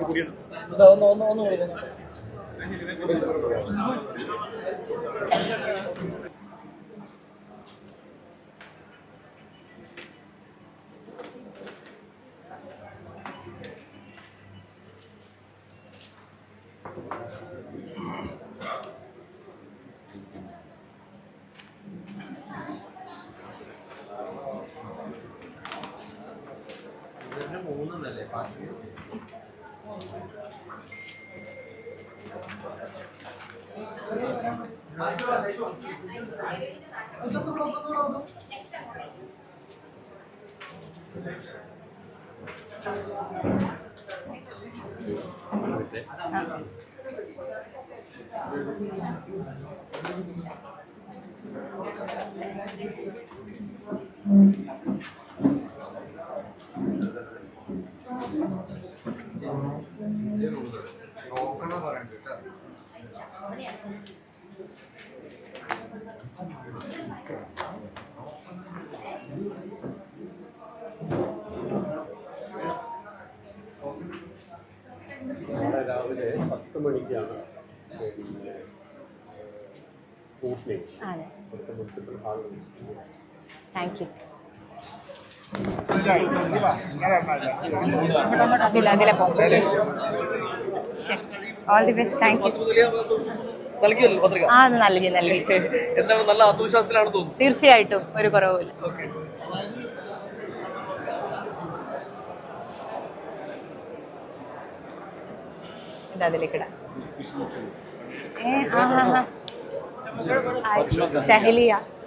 ഒന്ന് ഒന്ന് ഒന്ന് കൊടുക്കുന്നു untuk tu blok tu blok tu. Thank you. നാളെ രാവിലെ പത്ത് മണിക്കാണ് പിന്നെ സ്കൂട്ടിനെ അതെ. ഇവിടുത്തെ മുനിസിപ്പൽ ഹാളിൽ താങ്ക് യു. അതില്ല അതിലെ പോകും all the best thank you ആ നൽകി നൽകി. എന്താണ് നല്ല ആത്മവിശ്വാസത്തിലാണ് തോന്നുന്നു? തീർച്ചയായിട്ടും ഒരു കുറവുമില്ല ഓക്കെ. ഇത് അതിലേക്കിടാം. ഏ ആ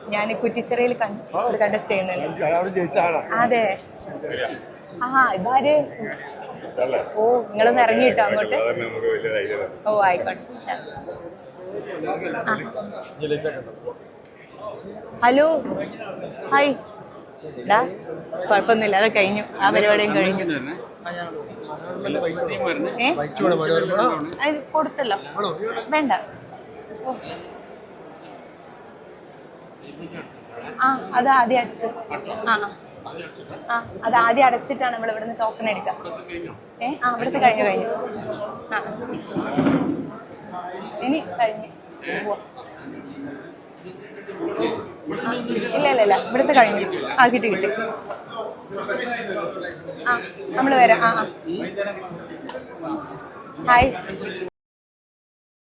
ഞാൻ കുറ്റിച്ചിറയിൽ കണ്ടസ്റ്റ് ചെയ്യുന്നുണ്ട് അതെ. ആ ഇതാര്? ഓ നിങ്ങളൊന്ന് ഇറങ്ങിട്ടോ അങ്ങോട്ട്? ഓ ആയിക്കോട്ടെ. ഹലോ? ഹായ്. ഡാ കുഴപ്പമൊന്നുമില്ല അത് കഴിഞ്ഞു. ആ പരിപാടിയും കഴിഞ്ഞു. ഏ? അത് കൊടുത്തല്ലോ. വേണ്ട. ഓ. ആ അത് ആദ്യം അടച്ചു. ആ ആ. അത് ആദ്യം അടച്ചിട്ടാണ് നമ്മൾ ഇവിടുന്ന് ടോക്കൺ എടുക്കുക. ഏ ആ ഇവിടുത്തെ കഴിഞ്ഞു കഴിഞ്ഞു. ആ. ഇനി കഴിഞ്ഞു. ഇല്ല ഇല്ല ഇല്ല. ഇവിടുത്തെ കഴിഞ്ഞു. ആ കിട്ടി കിട്ടി. ആ നമ്മൾ വരാം. ആ ആ. ഹായ്